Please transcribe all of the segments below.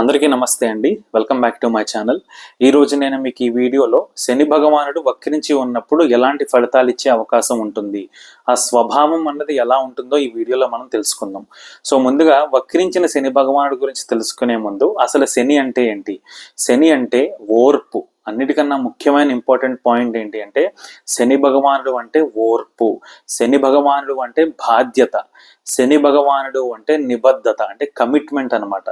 అందరికీ నమస్తే అండి. Welcome back to my channel ఈ రోజు నేను మీకు ఈ వీడియోలో శని భగవానుడు వక్రించి ఉన్నప్పుడు ఎలాంటి ఫలితాలు ఇచ్చే అవకాశం ఉంటుంది? ఆ స్వభావం అన్నది ఎలా ఉంటుందో ఈ వీడియోలో మనం తెలుసుకుందాం. సో ముందుగా వక్రించిన శని భగవానుడు గురించి తెలుసుకునే ముందు అసలు శని అంటే ఏంటి? శని అంటే ఓర్పు. అన్నిటికన్నా ముఖ్యమైన ఇంపార్టెంట్ పాయింట్ ఏంటి అంటే శని భగవానుడు అంటే ఓర్పు. శని భగవానుడు అంటే బాధ్యత. శని భగవానుడు అంటే నిబద్ధత అంటే కమిట్మెంట్ అన్నమాట.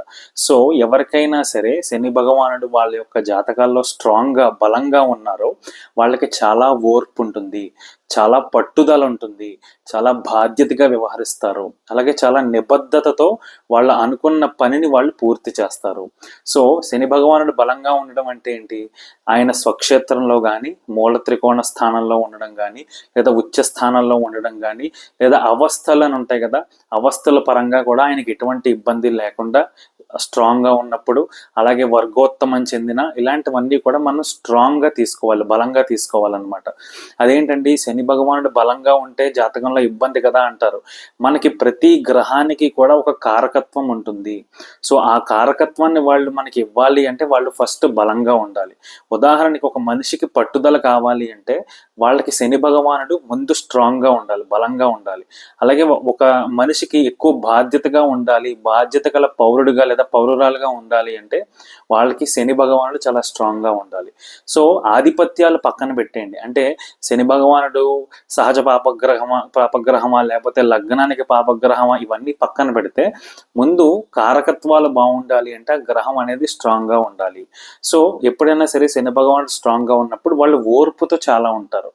సో ఎవరికైనా సరే శని భగవానుడు వాళ్ళ యొక్క జాతకాల్లో స్ట్రాంగ్గా బలంగా ఉన్నారో వాళ్ళకి చాలా ఓర్పు ఉంటుంది చాలా పట్టుదల ఉంటుంది చాలా బాధ్యతగా వ్యవహరిస్తారు. అలాగే చాలా నిబద్ధతతో వాళ్ళ అనుకున్న పనిని వాళ్ళు పూర్తి చేస్తారు. సో శని భగవానుడు బలంగా ఉండడం అంటే ఏంటి? ఆయన స్వక్షేత్రంలో కానీ మూల త్రికోణ స్థానంలో ఉండడం కానీ లేదా ఉచ్చ స్థానంలో ఉండడం కానీ లేదా అవస్థలు అని ఉంటాయి కదా అవస్థల పరంగా కూడా ఆయనకి ఎటువంటి ఇబ్బంది లేకుండా స్ట్రాంగ్గా ఉన్నప్పుడు అలాగే వర్గోత్తమం చెందిన ఇలాంటివన్నీ కూడా మనం స్ట్రాంగ్గా తీసుకోవాలి బలంగా తీసుకోవాలన్నమాట. అదేంటండి శని భగవానుడు బలంగా ఉంటే జాతకంలో ఇబ్బంది కదా అంటారు. మనకి ప్రతి గ్రహానికి కూడా ఒక కారకత్వం ఉంటుంది. సో ఆ కారకత్వాన్ని వాళ్ళు మనకి ఇవ్వాలి అంటే వాళ్ళు ఫస్ట్ బలంగా ఉండాలి. ఉదాహరణకి ఒక మనిషికి పట్టుదల కావాలి అంటే వాళ్ళకి శని భగవానుడు ముందు స్ట్రాంగ్గా ఉండాలి బలంగా ఉండాలి. అలాగే ఒక మనిషికి ఎక్కువ బాధ్యతగా ఉండాలి బాధ్యత గల పౌరుడిగా లేదా పౌరురాలుగా ఉండాలి అంటే వాళ్ళకి శని భగవానుడు చాలా స్ట్రాంగ్గా ఉండాలి. సో ఆధిపత్యాలు పక్కన పెట్టేయండి. అంటే శని భగవానుడు సహజ పాపగ్రహమా పాపగ్రహమా లేకపోతే లగ్నానికి పాపగ్రహమా ఇవన్నీ పక్కన పెడితే ముందు కారకత్వాలు బాగుండాలి అంటే ఆ గ్రహం అనేది స్ట్రాంగ్గా ఉండాలి. సో ఎప్పుడైనా సరే శని భగవానుడు స్ట్రాంగ్గా ఉన్నప్పుడు వాళ్ళు ఓర్పుతో చాలా ఉంటారు.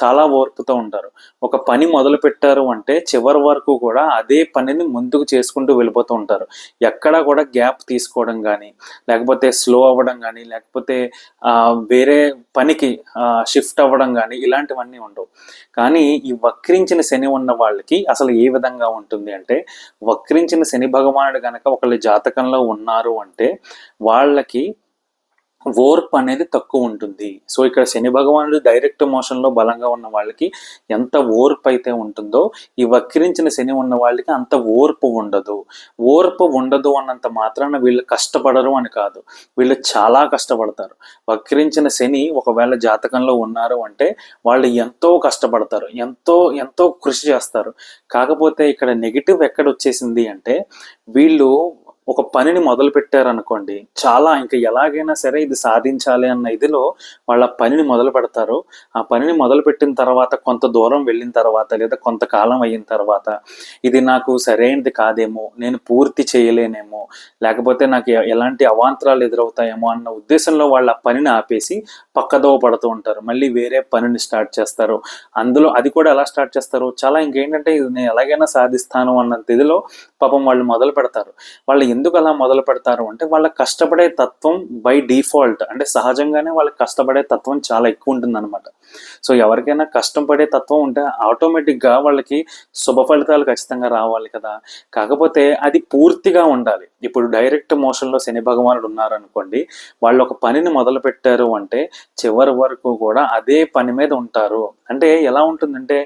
చాలా ఓర్పుతో ఉంటారు. ఒక పని మొదలు పెట్టారు అంటే చివరి వరకు కూడా అదే పనిని ముందుకు చేసుకుంటూ వెళ్ళిపోతూ ఉంటారు. ఎక్కడా కూడా గ్యాప్ తీసుకోవడం కానీ లేకపోతే స్లో అవ్వడం కానీ లేకపోతే వేరే పనికి షిఫ్ట్ అవ్వడం కానీ ఇలాంటివన్నీ ఉండవు. కానీ ఈ వక్రించిన శని ఉన్న వాళ్ళకి అసలు ఏ విధంగా ఉంటుంది అంటే వక్రించిన శని భగవానుడు కనుక ఒకళ్ళ జాతకంలో ఉన్నారు అంటే వాళ్ళకి ఓర్పు అనేది తక్కువ ఉంటుంది. సో ఇక్కడ శని భగవానుడు డైరెక్ట్ మోషన్లో బలంగా ఉన్న వాళ్ళకి ఎంత ఓర్పు అయితే ఉంటుందో ఈ వక్రించిన శని ఉన్న వాళ్ళకి అంత ఓర్పు ఉండదు. ఓర్పు ఉండదు అన్నంత మాత్రాన వీళ్ళు కష్టపడరు అని కాదు. వీళ్ళు చాలా కష్టపడతారు. వక్రించిన శని ఒకవేళ జాతకంలో ఉన్నారు అంటే వాళ్ళు ఎంతో కష్టపడతారు. ఎంతో ఎంతో కృషి చేస్తారు. కాకపోతే ఇక్కడ నెగిటివ్ ఎక్కడ వచ్చేసింది అంటే వీళ్ళు ఒక పనిని మొదలు పెట్టారనుకోండి చాలా ఇంకా ఎలాగైనా సరే ఇది సాధించాలి అన్న ఇదిలో వాళ్ళ పనిని మొదలు పెడతారు. ఆ పనిని మొదలు పెట్టిన తర్వాత కొంత దూరం వెళ్ళిన తర్వాత లేదా కొంతకాలం అయిన తర్వాత ఇది నాకు సరైనది కాదేమో నేను పూర్తి చేయలేనేమో లేకపోతే నాకు ఎలాంటి అవాంతరాలు ఎదురవుతాయేమో అన్న ఉద్దేశంలో వాళ్ళ పనిని ఆపేసి పక్కదోవ పడుతూ ఉంటారు. మళ్ళీ వేరే పనిని స్టార్ట్ చేస్తారు. అందులో అది కూడా ఎలా స్టార్ట్ చేస్తారు? చాలా ఇంకేంటంటే ఇది నేను ఎలాగైనా సాధిస్తాను అన్నంత ఇదిలో పాపం వాళ్ళు మొదలు పెడతారు. వాళ్ళు ఎందుకు అలా మొదలు పెడతారు అంటే వాళ్ళ కష్టపడే తత్వం బై డిఫాల్ట్ అంటే సహజంగానే వాళ్ళకి కష్టపడే తత్వం చాలా ఎక్కువ ఉంటుంది సో ఎవరికైనా కష్టం పడే తత్వం ఉంటే ఆటోమేటిక్గా వాళ్ళకి శుభ ఫలితాలు ఖచ్చితంగా రావాలి కదా. కాకపోతే అది పూర్తిగా ఉండాలి. ఇప్పుడు డైరెక్ట్ మోషన్లో శని భగవానుడు ఉన్నారనుకోండి వాళ్ళు ఒక పనిని మొదలు పెట్టారు అంటే చివరి వరకు కూడా అదే పని మీద ఉంటారు. అంటే ఎలా ఉంటుందంటే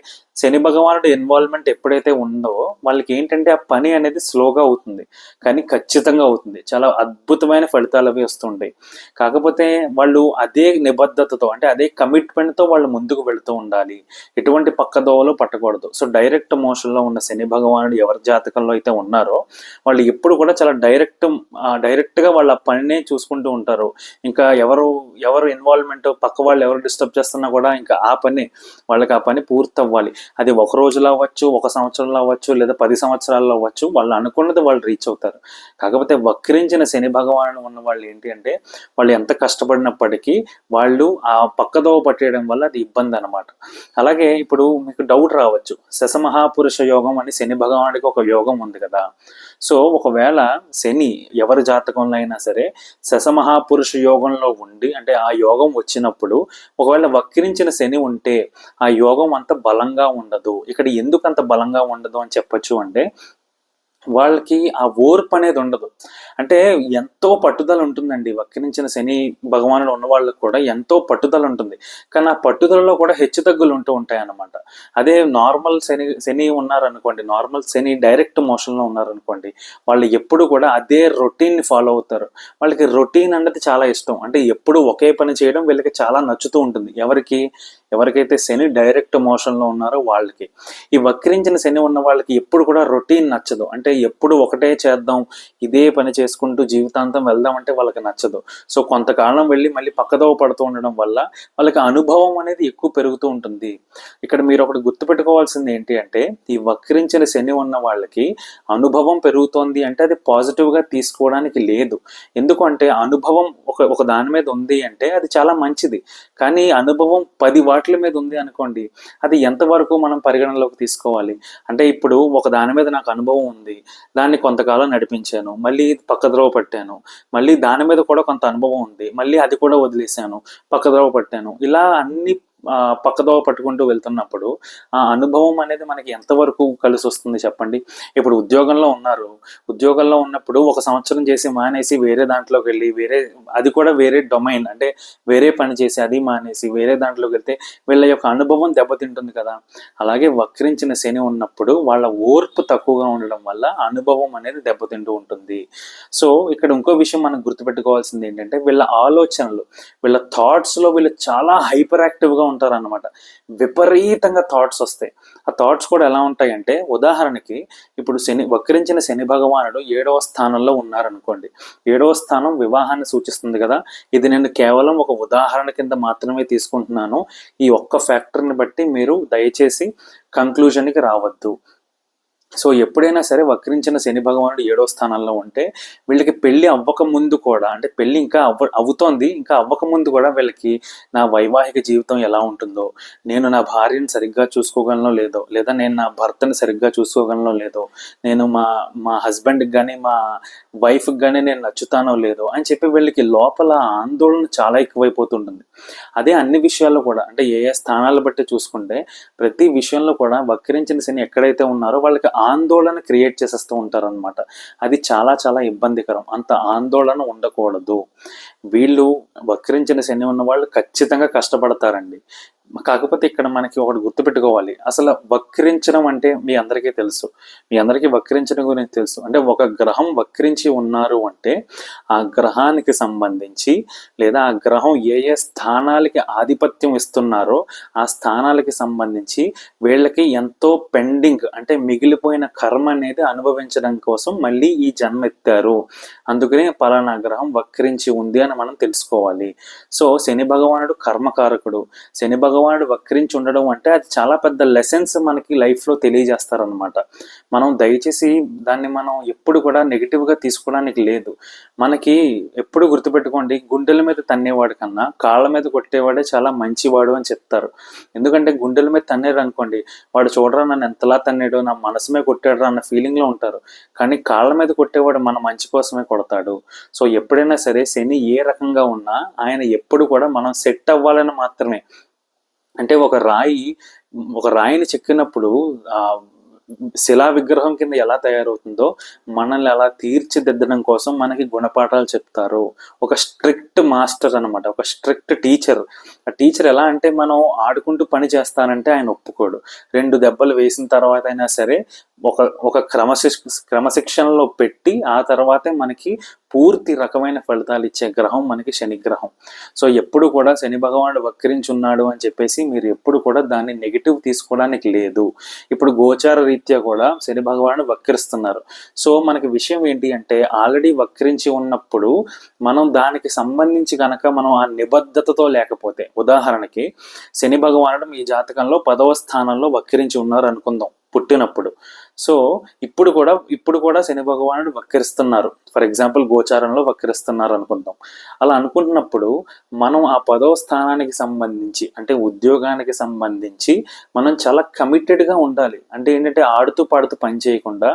శని భగవానుడు ఇన్వాల్వ్మెంట్ ఎప్పుడైతే ఉందో వాళ్ళకి ఏంటంటే ఆ పని అనేది స్లోగా అవుతుంది. కానీ ఖచ్చితంగా అవుతుంది. చాలా అద్భుతమైన ఫలితాలు అవి వస్తుంటాయి. కాకపోతే వాళ్ళు అదే నిబద్ధతతో అంటే అదే కమిట్మెంట్తో వాళ్ళు ముందుకు వెళుతూ ఉండాలి. ఎటువంటి పక్కదోవలు పట్టకూడదు. సో డైరెక్ట్ మోషన్లో ఉన్న శని భగవానుడు ఎవరి జాతకంలో అయితే ఉన్నారో వాళ్ళు ఎప్పుడు కూడా చాలా డైరెక్ట్ డైరెక్ట్గా వాళ్ళ పనినే చూసుకుంటూ ఉంటారు. ఇంకా ఎవరు ఎవరు ఇన్వాల్వ్మెంట్ పక్క వాళ్ళు ఎవరు డిస్టర్బ్ చేస్తున్నా కూడా ఇంకా ఆ పని వాళ్ళకి ఆ పని పూర్తి అవ్వాలి అది ఒక రోజులో అవ్వచ్చు ఒక సంవత్సరంలో అవ్వచ్చు లేదా పది సంవత్సరాల్లో అవ్వచ్చు వాళ్ళు అనుకున్నది వాళ్ళు రీచ్ అవుతారు. కాకపోతే వక్రించిన శని భగవాను ఉన్న వాళ్ళు ఏంటి అంటే వాళ్ళు ఎంత కష్టపడినప్పటికీ వాళ్ళు ఆ పక్కదోవ పట్టేయడం వల్ల అది ఇబ్బంది అనమాట అలాగే ఇప్పుడు మీకు డౌట్ రావచ్చు. శశమహాపురుష యోగం అని శని భగవానుడికి ఒక యోగం ఉంది కదా. సో ఒకవేళ శని ఎవరి జాతకంలో అయినా సరే శశమహాపురుష యోగంలో ఉండి అంటే ఆ యోగం వచ్చినప్పుడు ఒకవేళ వక్రించిన శని ఉంటే ఆ యోగం అంత బలంగా ఉండదు. ఇక్కడ ఎందుకు అంత బలంగా ఉండదు అని చెప్పొచ్చు అంటే వాళ్ళకి ఆ ఓర్పు అనేది ఉండదు. అంటే ఎంతో పట్టుదల ఉంటుందండి. వక్రించిన శని భగవానుడు ఉన్న వాళ్ళకి కూడా ఎంతో పట్టుదల ఉంటుంది. కానీ ఆ పట్టుదలలో కూడా హెచ్చుతగ్గులు ఉంటూ ఉంటాయి అన్నమాట అదే నార్మల్ శని శని ఉన్నారనుకోండి నార్మల్ శని డైరెక్ట్ మోషన్లో ఉన్నారనుకోండి వాళ్ళు ఎప్పుడు కూడా అదే రొటీన్ని ఫాలో అవుతారు. వాళ్ళకి రొటీన్ అన్నది చాలా ఇష్టం. అంటే ఎప్పుడు ఒకే పని చేయడం వీళ్ళకి చాలా నచ్చుతూ ఉంటుంది. ఎవరికి? ఎవరికైతే శని డైరెక్ట్ మోషన్లో ఉన్నారో వాళ్ళకి. ఈ వక్రించిన శని ఉన్న వాళ్ళకి ఎప్పుడు కూడా రొటీన్ నచ్చదు. అంటే ఎప్పుడు ఒకటే చేద్దాం ఇదే పని చేసుకుంటూ జీవితాంతం వెళ్దాం అంటే వాళ్ళకి నచ్చదు. సో కొంతకాలం వెళ్ళి మళ్ళీ పక్కదోవ పడుతూ ఉండడం వల్ల వాళ్ళకి అనుభవం అనేది ఎక్కువ పెరుగుతూ ఉంటుంది. ఇక్కడ మీరు ఒకటి గుర్తుపెట్టుకోవాల్సింది ఏంటి అంటే ఈ వక్రించిన శని ఉన్న వాళ్ళకి అనుభవం పెరుగుతోంది అంటే అది పాజిటివ్గా తీసుకోవడానికి లేదు. ఎందుకంటే అనుభవం ఒక ఒక దాని మీద ఉంది అంటే అది చాలా మంచిది. కానీ అనుభవం పది వాటి మాటల మీద ఉంది అనుకోండి అది ఎంతవరకు మనం పరిగణనలోకి తీసుకోవాలి? అంటే ఇప్పుడు ఒక దాని మీద నాకు అనుభవం ఉంది దాన్ని కొంతకాలం నడిపించాను మళ్ళీ పక్కద్రోవ పట్టాను మళ్ళీ దాని మీద కూడా కొంత అనుభవం ఉంది మళ్ళీ అది కూడా వదిలేశాను పక్కద్రోవ పట్టాను ఇలా అన్ని పక్కదోవ పట్టుకుంటూ వెళ్తున్నప్పుడు ఆ అనుభవం అనేది మనకి ఎంతవరకు కలిసి వస్తుంది చెప్పండి? ఇప్పుడు ఉద్యోగంలో ఉన్నారు. ఉద్యోగంలో ఉన్నప్పుడు ఒక సంవత్సరం చేసి మానేసి వేరే దాంట్లోకి వెళ్ళి వేరే అది కూడా వేరే డొమైన్ అంటే వేరే పని చేసి అది మానేసి వేరే దాంట్లోకి వెళ్తే వీళ్ళ యొక్క అనుభవం దెబ్బతింటుంది కదా. అలాగే వక్రించిన శని ఉన్నప్పుడు వాళ్ళ ఓర్పు తక్కువగా ఉండడం వల్ల అనుభవం అనేది దెబ్బతింటూ ఉంటుంది. సో ఇక్కడ ఇంకో విషయం మనం గుర్తుపెట్టుకోవాల్సింది ఏంటంటే వీళ్ళ ఆలోచనలు వీళ్ళ థాట్స్లో వీళ్ళు చాలా హైపర్ యాక్టివ్గా ఉంటారు అనమాట విపరీతంగా థాట్స్ వస్తాయి. ఆ థాట్స్ కూడా ఎలా ఉంటాయంటే ఉదాహరణకి ఇప్పుడు శని వక్రించిన శని భగవానుడు ఏడవ స్థానంలో ఉన్నారనుకోండి. ఏడవ స్థానం వివాహాన్ని సూచిస్తుంది కదా. ఇది నేను కేవలం ఒక ఉదాహరణ కింద మాత్రమే తీసుకుంటున్నాను. ఈ ఒక్క ఫ్యాక్టర్ని బట్టి మీరు దయచేసి కంక్లూజన్కి రావద్దు. సో ఎప్పుడైనా సరే వక్రించిన శని భగవానుడు ఏడో స్థానంలో ఉంటే వీళ్ళకి పెళ్ళి అవ్వక ముందు కూడా అంటే పెళ్ళి ఇంకా అవ్వ అవుతోంది ఇంకా అవ్వక ముందు కూడా వీళ్ళకి నా వైవాహిక జీవితం ఎలా ఉంటుందో నేను నా భార్యను సరిగ్గా చూసుకోగలనో లేదో లేదా నేను నా భర్తను సరిగ్గా చూసుకోగలనో లేదో నేను మా మా హస్బెండ్కి కానీ మా వైఫ్కి కానీ నేను నచ్చుతానో లేదో అని చెప్పి వీళ్ళకి లోపల ఆందోళన చాలా ఎక్కువైపోతుంటుంది. అదే అన్ని విషయాల్లో కూడా అంటే ఏ ఏ స్థానాలు బట్టి చూసుకుంటే ప్రతి విషయంలో కూడా వక్రించిన శని ఎక్కడైతే ఉన్నారో వాళ్ళకి ఆందోళన క్రియేట్ చేసేస్తూ ఉంటారనమాట అది చాలా చాలా ఇబ్బందికరం. అంత ఆందోళన ఉండకూడదు. వీళ్ళు వక్రించిన శని ఉన్న వాళ్ళు ఖచ్చితంగా కష్టపడతారండి. కాకపోతే ఇక్కడ మనకి ఒకటి గుర్తుపెట్టుకోవాలి. అసలు వక్రించడం అంటే మీ అందరికీ తెలుసు. మీ అందరికీ వక్రించడం గురించి తెలుసు. అంటే ఒక గ్రహం వక్రించి ఉన్నారు అంటే ఆ గ్రహానికి సంబంధించి లేదా ఆ గ్రహం ఏ ఏ స్థానాలకి ఆధిపత్యం ఇస్తున్నారో ఆ స్థానాలకి సంబంధించి వీళ్ళకి ఎంతో పెండింగ్ అంటే మిగిలిపోయిన కర్మ అనేది అనుభవించడం కోసం మళ్ళీ ఈ జన్మ ఎత్తారు. అందుకనే పలానా గ్రహం వక్రించి ఉంది అని మనం తెలుసుకోవాలి. సో శని భగవానుడు కర్మకారకుడు. శని భగవాన్ భగవానుడు వక్రించి ఉండడం అంటే అది చాలా పెద్ద లెసన్స్ మనకి లైఫ్లో తెలియజేస్తారనమాట మనం దయచేసి దాన్ని మనం ఎప్పుడు కూడా నెగిటివ్గా తీసుకోవడానికి లేదు. మనకి ఎప్పుడు గుర్తుపెట్టుకోండి గుండెల మీద తన్నేవాడు కన్నా కాళ్ళ మీద కొట్టేవాడే చాలా మంచివాడు అని చెప్తారు. ఎందుకంటే గుండెల మీద తన్నేరు అనుకోండి వాడు చూడరా నన్ను ఎంతలా తన్నాడు నా మనసుమే కొట్టాడు అన్న ఫీలింగ్లో ఉంటారు. కానీ కాళ్ళ మీద కొట్టేవాడు మన మంచి కోసమే కొడతాడు. సో ఎప్పుడైనా సరే శని ఏ రకంగా ఉన్నా ఆయన ఎప్పుడు కూడా మనం సెట్ అవ్వాలని మాత్రమే. అంటే ఒక రాయి ఒక రాయిని చెక్కినప్పుడు ఆ శిలా విగ్రహం కింద ఎలా తయారవుతుందో మనల్ని అలా తీర్చిదిద్దడం కోసం మనకి గుణపాఠాలు చెప్తారు. ఒక స్ట్రిక్ట్ మాస్టర్ అన్నమాట ఒక స్ట్రిక్ట్ టీచర్. ఆ టీచర్ ఎలా అంటే మనం ఆడుకుంటూ పని చేస్తానంటే ఆయన ఒప్పుకోడు. రెండు దెబ్బలు వేసిన తర్వాత అయినా సరే ఒక ఒక క్రమశిక్ష క్రమశిక్షణలో పెట్టి ఆ తర్వాతే మనకి పూర్తి రకమైన ఫలితాలు ఇచ్చే గ్రహం మనకి శని గ్రహం. సో ఎప్పుడు కూడా శని భగవానుడు వక్రించున్నాడు అని చెప్పేసి మీరు ఎప్పుడు కూడా దాన్ని నెగిటివ్ తీసుకోవడానికి లేదు. ఇప్పుడు గోచార రీత్యా కూడా శని భగవానుడు వక్రిస్తున్నారు. సో మనకి విషయం ఏంటి అంటే ఆల్రెడీ వక్రించి ఉన్నప్పుడు మనం దానికి సంబంధించి కనుక మనం ఆ నిబద్ధతతో లేకపోతే ఉదాహరణకి శని భగవానుడు మీ జాతకంలో పదవ స్థానంలో వక్రించి ఉన్నారు అనుకుందాం పుట్టినప్పుడు. సో ఇప్పుడు కూడా ఇప్పుడు కూడా శని భగవానుడు వక్రిస్తున్నారు. ఫర్ ఎగ్జాంపుల్ గోచారంలో వక్రిస్తున్నారు అనుకుందాం. అలా అనుకుంటున్నప్పుడు మనం ఆ పదవ స్థానానికి సంబంధించి అంటే ఉద్యోగానికి సంబంధించి మనం చాలా కమిటెడ్గా ఉండాలి. అంటే ఏంటంటే ఆడుతూ పాడుతూ పని చేయకుండా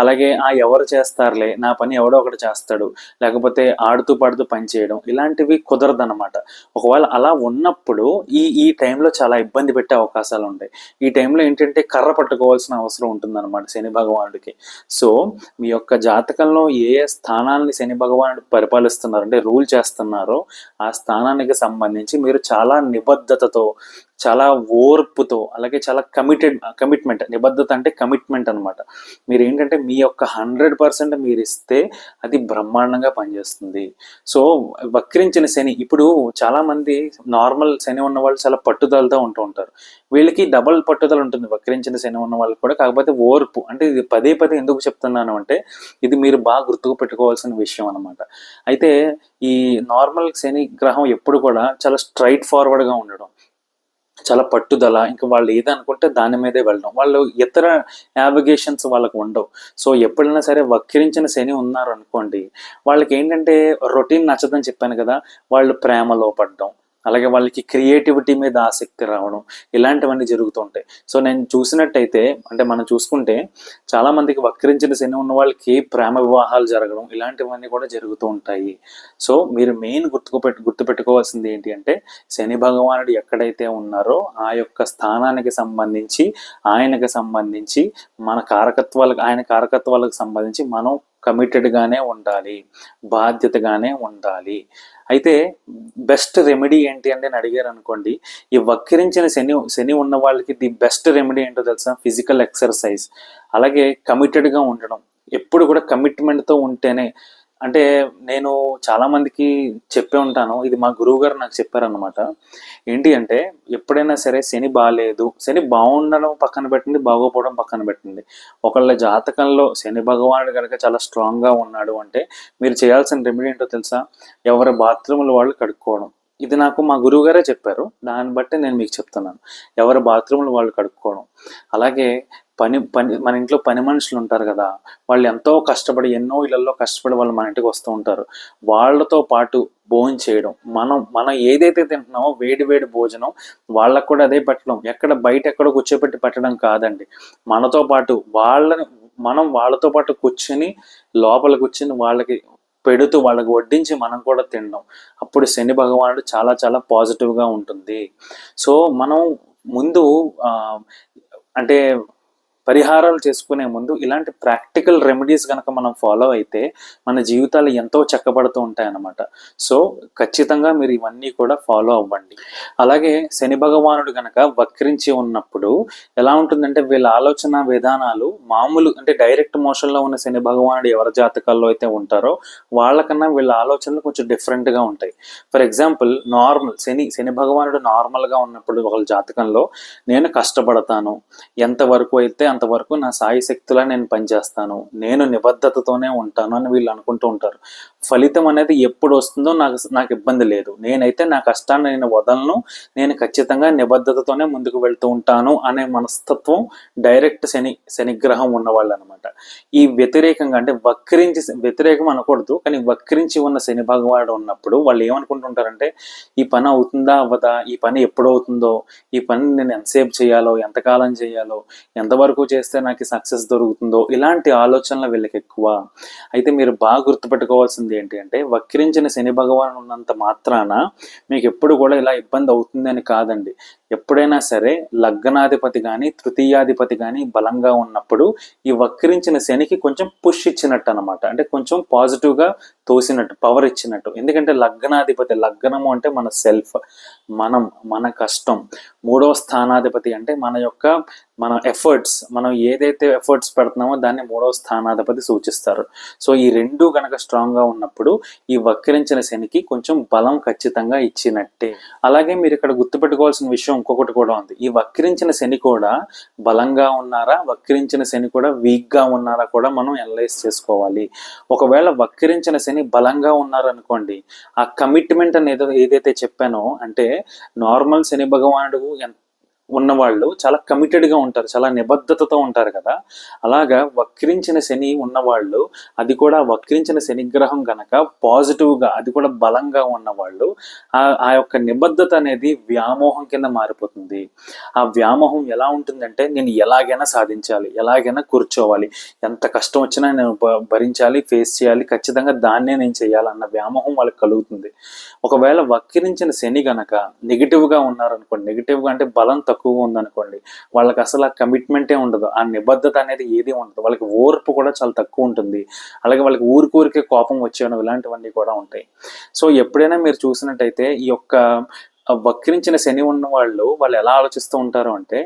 అలాగే ఆ ఎవరు చేస్తారులే నా పని ఎవడో ఒకటి చేస్తాడు లేకపోతే ఆడుతూ పాడుతూ పని చేయడం ఇలాంటివి కుదరదన్నమాట. ఒకవేళ అలా ఉన్నప్పుడు ఈ ఈ టైంలో చాలా ఇబ్బంది పెట్టే అవకాశాలు ఉంటాయి. ఈ టైంలో ఏంటంటే కర్ర పట్టుకోవాల్సిన అవసరం ఉంటుందన్నమాట. అనమాట శని భగవానుడికి. సో మీ యొక్క జాతకంలో ఏ ఏ స్థానాన్ని శని భగవానుడు పరిపాలిస్తున్నారు అంటే రూల్ చేస్తున్నారో ఆ స్థానానికి సంబంధించి మీరు చాలా నిబద్ధతతో చాలా ఓర్పుతో అలాగే చాలా కమిటెడ్ కమిట్మెంట్ నిబద్ధత అంటే కమిట్మెంట్ అనమాట మీరు ఏంటంటే మీ యొక్క హండ్రెడ్ పర్సెంట్ మీరు ఇస్తే అది బ్రహ్మాండంగా పనిచేస్తుంది. సో వక్రించిన శని ఇప్పుడు చాలామంది నార్మల్ శని ఉన్న వాళ్ళు చాలా పట్టుదలతో ఉంటూ ఉంటారు. వీళ్ళకి డబల్ పట్టుదల ఉంటుంది వక్రించిన శని ఉన్న వాళ్ళకి కూడా కాకపోతే ఓర్పు అంటే ఇది పదే పదే ఎందుకు చెప్తున్నాను అంటే ఇది మీరు బాగా గుర్తుకు పెట్టుకోవాల్సిన విషయం అనమాట అయితే ఈ నార్మల్ శని గ్రహం ఎప్పుడు కూడా చాలా స్ట్రైట్ ఫార్వర్డ్గా ఉండడం చాలా పట్టుదల ఇంకా వాళ్ళు ఏదనుకుంటే దాని మీదే వెళ్ళడం. వాళ్ళు ఇతర నావిగేషన్స్ వాళ్ళకు ఉండవు. సో ఎప్పుడైనా సరే వక్రించిన శని ఉన్నారు అనుకోండి వాళ్ళకి ఏంటంటే రొటీన్ నచ్చదని చెప్పాను కదా వాళ్ళు ప్రేమలో పడడం అలాగే వాళ్ళకి క్రియేటివిటీ మీద ఆసక్తి రావడం ఇలాంటివన్నీ జరుగుతూ ఉంటాయి సో నేను చూసినట్టయితే అంటే మనం చూసుకుంటే చాలామందికి వక్రించిన శని ఉన్న వాళ్ళకి ప్రేమ వివాహాలు జరగడం ఇలాంటివన్నీ కూడా జరుగుతూ ఉంటాయి. సో మీరు మెయిన్ గుర్తుపెట్టు గుర్తుపెట్టుకోవాల్సింది ఏంటి అంటే శని భగవానుడు ఎక్కడైతే ఉన్నారో ఆ యొక్క స్థానానికి సంబంధించి ఆయనకు సంబంధించి మన కారకత్వాలకు ఆయన కారకత్వాలకు సంబంధించి మనం కమిటెడ్గానే ఉండాలి బాధ్యతగానే ఉండాలి. అయితే బెస్ట్ రెమెడీ ఏంటి అంటే అని అడిగారు అనుకోండి ఈ వక్రించిన శని శని ఉన్న వాళ్ళకి ది బెస్ట్ రెమెడీ ఏంటో తెలుసా? ఫిజికల్ ఎక్సర్సైజ్ అలాగే కమిటెడ్గా ఉండడం. ఎప్పుడు కూడా కమిట్మెంట్తో ఉంటేనే అంటే నేను చాలా మందికి చెప్పే ఉంటాను. ఇది మా గురువు గారు నాకు చెప్పారనమాట ఏంటి అంటే ఎప్పుడైనా సరే శని బాగాలేదు శని బాగుండడం పక్కన పెట్టండి బాగోపోవడం పక్కన పెట్టండి ఒకళ్ళ జాతకంలో శని భగవానుడు కనుక చాలా స్ట్రాంగ్గా ఉన్నాడు అంటే మీరు చేయాల్సిన రెమెడీ ఏంటో తెలుసా? ఎవరి బాత్రూములు వాళ్ళు కడుక్కోవడం. ఇది నాకు మా గురువు గారే చెప్పారు. దాన్ని బట్టి నేను మీకు చెప్తున్నాను. ఎవరి బాత్రూములు వాళ్ళు కడుక్కోవడం. అలాగే పని పని మన ఇంట్లో పని మనుషులు ఉంటారు కదా వాళ్ళు ఎంతో కష్టపడి ఎన్నో ఇళ్ళలో కష్టపడి వాళ్ళు మన ఇంటికి వస్తూ ఉంటారు. వాళ్ళతో పాటు భోజనం చేయడం మనం మనం ఏదైతే తింటున్నామో వేడి వేడి భోజనం వాళ్ళకు కూడా అదే పెట్టడం. ఎక్కడ బయట ఎక్కడ కూర్చోబెట్టి పెట్టడం కాదండి. మనతో పాటు వాళ్ళని మనం వాళ్ళతో పాటు కూర్చొని లోపల కూర్చొని వాళ్ళకి పెడుతూ వాళ్ళకి వడ్డించి మనం కూడా తినడం. అప్పుడు శని భగవానుడు చాలా చాలా పాజిటివ్గా ఉంటుంది. సో మనం ముందు అంటే పరిహారాలు చేసుకునే ముందు ఇలాంటి ప్రాక్టికల్ రెమెడీస్ కనుక మనం ఫాలో అయితే మన జీవితాలు ఎంతో చక్కబడుతూ ఉంటాయన్నమాట. సో ఖచ్చితంగా మీరు ఇవన్నీ కూడా ఫాలో అవ్వండి. అలాగే శని భగవానుడు కనుక వక్రించి ఉన్నప్పుడు ఎలా ఉంటుందంటే వీళ్ళ ఆలోచన విధానాలు మామూలు అంటే డైరెక్ట్ మోషన్లో ఉన్న శని భగవానుడు ఎవరి జాతకాల్లో అయితే ఉంటారో వాళ్ళకన్నా వీళ్ళ ఆలోచనలు కొంచెం డిఫరెంట్గా ఉంటాయి. For example normal Shani Shani భగవానుడు నార్మల్గా ఉన్నప్పుడు వాళ్ళ జాతకంలో నేను కష్టపడతాను ఎంతవరకు అయితే అంతవరకు నా సాయి శక్తిలా నేను పనిచేస్తాను. నేను నిబద్ధతతోనే ఉంటాను అని వీళ్ళు అనుకుంటూ ఉంటారు. ఫలితం అనేది ఎప్పుడు వస్తుందో నాకు నాకు ఇబ్బంది లేదు. నేనైతే నా కష్టాన్ని నేను వదలను. నేను ఖచ్చితంగా నిబద్ధతతోనే ముందుకు వెళ్తూ ఉంటాను అనే మనస్తత్వం డైరెక్ట్ శని శనిగ్రహం ఉన్నవాళ్ళు అనమాట ఈ వ్యతిరేకంగా అంటే వక్రించి వ్యతిరేకం అనకూడదు. కానీ వక్రించి ఉన్న శని భగవాడు ఉన్నప్పుడు వాళ్ళు ఏమనుకుంటుంటారంటే ఈ పని అవుతుందా? అవ్వదా? ఈ పని ఎప్పుడు అవుతుందో? ఈ పని నేను ఎంతసేపు చేయాలో? ఎంతకాలం చేయాలో? ఎంతవరకు చేస్తే నాకు సక్సెస్ దొరుకుతుందో? ఇలాంటి ఆలోచనలు వీళ్ళకి ఎక్కువ. అయితే మీరు బాగా గుర్తుపెట్టుకోవాల్సింది ఏంటి అంటే వక్రించిన శని భగవాన్ ఉన్నంత మాత్రాన మీకు ఎప్పుడు కూడా ఇలా ఇబ్బంది అవుతుంది అని కాదండి. ఎప్పుడైనా సరే లగ్నాధిపతి కానీ తృతీయాధిపతి కానీ బలంగా ఉన్నప్పుడు ఈ వక్రించిన శనికి కొంచెం పుష్ ఇచ్చినట్టు అనమాట అంటే కొంచెం పాజిటివ్గా తోసినట్టు పవర్ ఇచ్చినట్టు. ఎందుకంటే లగ్నాధిపతి లగ్నము అంటే మన సెల్ఫ్ మనం మన కష్టం. మూడవ స్థానాధిపతి అంటే మన యొక్క మన ఎఫర్ట్స్ మనం ఏదైతే ఎఫర్ట్స్ పెడుతున్నామో దాన్ని మూడవ స్థానాధిపతి సూచిస్తారు. సో ఈ రెండు గనక స్ట్రాంగ్గా ఉన్నప్పుడు ఈ వక్రించిన శనికి కొంచెం బలం ఖచ్చితంగా ఇచ్చినట్టే. అలాగే మీరు ఇక్కడ గుర్తుపెట్టుకోవాల్సిన విషయం ఇంకొకటి కూడా ఉంది. ఈ వక్రించిన శని కూడా బలంగా ఉన్నారా వక్రించిన శని కూడా వీక్గా ఉన్నారా కూడా మనం అనలైజ్ చేసుకోవాలి. ఒకవేళ వక్రించిన శని బలంగా ఉన్నారనుకోండి ఆ కమిట్మెంట్ అనేది ఏదైతే చెప్పానో అంటే నార్మల్ శని భగవానుడు ఎంత ఉన్నవాళ్ళు చాలా కమిటెడ్గా ఉంటారు చాలా నిబద్ధతతో ఉంటారు కదా. అలాగా వక్రించిన శని ఉన్నవాళ్ళు అది కూడా వక్రించిన శనిగ్రహం కనుక గనక పాజిటివ్గా అది కూడా బలంగా ఉన్నవాళ్ళు ఆ ఆ యొక్క నిబద్ధత అనేది వ్యామోహం కింద మారిపోతుంది. ఆ వ్యామోహం ఎలా ఉంటుందంటే నేను ఎలాగైనా సాధించాలి ఎలాగైనా కూర్చోవాలి ఎంత కష్టం వచ్చినా నేను భ- భరించాలి ఫేస్ చేయాలి ఖచ్చితంగా దాన్నే నేను చేయాలన్న వ్యామోహం వాళ్ళకి కలుగుతుంది. ఒకవేళ వక్రించిన శని గనక నెగిటివ్గా ఉన్నారనుకోండి నెగిటివ్గా అంటే బలం తక్కువ తక్కువ ఉందనుకోండి వాళ్ళకి అసలు ఆ కమిట్మెంటే ఉండదు. ఆ నిబద్ధత అనేది ఏది ఉండదు. వాళ్ళకి ఓర్పు కూడా చాలా తక్కువ ఉంటుంది. అలాగే వాళ్ళకి ఊరికూరికే కోపం వచ్చేయడం ఇలాంటివన్నీ కూడా ఉంటాయి. సో ఎప్పుడైనా మీరు చూసినట్టయితే ఈ యొక్క వక్రించిన శని ఉన్న వాళ్ళు వాళ్ళు ఎలా ఆలోచిస్తూ ఉంటారు అంటే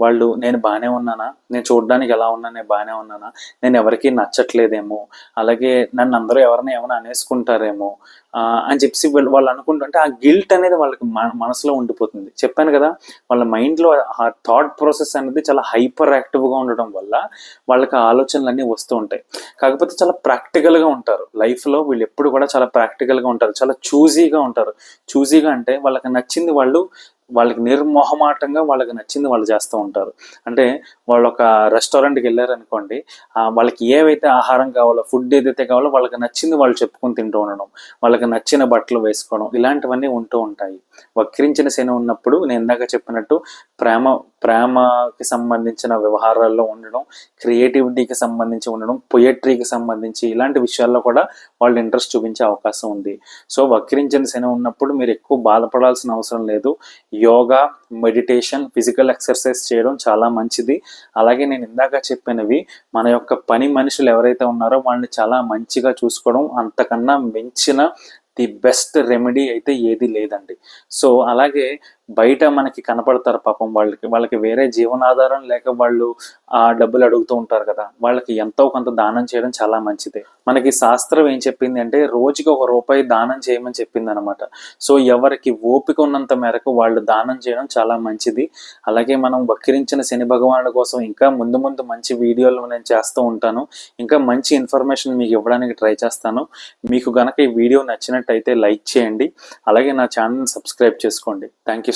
వాళ్ళు నేను బాగానే ఉన్నానా? నేను చూడడానికి ఎలా ఉన్నా? నేను బాగానే ఉన్నానా? నేను ఎవరికీ నచ్చట్లేదేమో? అలాగే నన్ను అందరూ ఎవరైనా ఏమైనా అనేసుకుంటారేమో? అని చెప్పి వాళ్ళు వాళ్ళు అనుకుంటుంటే ఆ గిల్ట్ అనేది వాళ్ళకి మన- మనసులో ఉండిపోతుంది. చెప్పాను కదా వాళ్ళ మైండ్లో ఆ థాట్ ప్రాసెస్ అనేది చాలా హైపర్ యాక్టివ్గా ఉండడం వల్ల వాళ్ళకి ఆలోచనలు అన్నీ వస్తూ ఉంటాయి. కాకపోతే చాలా ప్రాక్టికల్గా ఉంటారు. లైఫ్లో వీళ్ళు ఎప్పుడు కూడా చాలా ప్రాక్టికల్గా ఉంటారు. చాలా చూజీగా ఉంటారు. చూజీగా అంటే వాళ్ళకి నచ్చింది వాళ్ళు వాళ్ళకి నిర్మోహమాటంగా వాళ్ళకి నచ్చింది వాళ్ళు చేస్తూ ఉంటారు. అంటే వాళ్ళు ఒక రెస్టారెంట్కి వెళ్ళారనుకోండి వాళ్ళకి ఏవైతే ఆహారం కావాలో ఫుడ్ ఏదైతే కావాలో వాళ్ళకి నచ్చింది వాళ్ళు చెప్పుకొని తింటూ ఉండడం వాళ్ళకి నచ్చిన బట్టలు వేసుకోవడం ఇలాంటివన్నీ ఉంటూ ఉంటాయి. వక్రించిన శని ఉన్నప్పుడు నేను ఇందాక చెప్పినట్టు ప్రేమ ప్రేమకి సంబంధించిన వ్యవహారాల్లో ఉండడం క్రియేటివిటీకి సంబంధించి ఉండడం పొయట్రీకి సంబంధించి ఇలాంటి విషయాల్లో కూడా వాళ్ళు ఇంట్రెస్ట్ చూపించే అవకాశం ఉంది. సో వక్రించిన శని ఉన్నప్పుడు మీరు ఎక్కువ బాధపడాల్సిన అవసరం లేదు. యోగా మెడిటేషన్ ఫిజికల్ ఎక్సర్సైజ్ చేయడం చాలా మంచిది. అలాగే నేను ఇందాక చెప్పినవి మన యొక్క పని మనుషులు ఎవరైతే ఉన్నారో వాళ్ళని చాలా మంచిగా చూసుకోవడం అంతకన్నా మించిన ది బెస్ట్ రెమెడీ అయితే ఏది లేదండి. సో అలాగే బయట మనకి కనపడతారు పాపం వాళ్ళకి వాళ్ళకి వేరే జీవనాధారం లేక వాళ్ళు ఆ డబ్బులు అడుగుతూ ఉంటారు కదా. వాళ్ళకి ఎంతో కొంత దానం చేయడం చాలా మంచిది. మనకి శాస్త్రం ఏం చెప్పింది అంటే రోజుకి ఒక రూపాయి దానం చేయమని చెప్పింది అనమాట సో ఎవరికి ఓపిక ఉన్నంత మేరకు వాళ్ళు దానం చేయడం చాలా మంచిది. అలాగే మనం వక్రించిన శని భగవానుడి కోసం ఇంకా ముందు ముందు మంచి వీడియోలు నేను చేస్తూ ఉంటాను. ఇంకా మంచి ఇన్ఫర్మేషన్ మీకు ఇవ్వడానికి ట్రై చేస్తాను. మీకు గనక ఈ వీడియో నచ్చినట్టయితే లైక్ చేయండి. అలాగే నా ఛానల్ సబ్స్క్రైబ్ చేసుకోండి. Thank you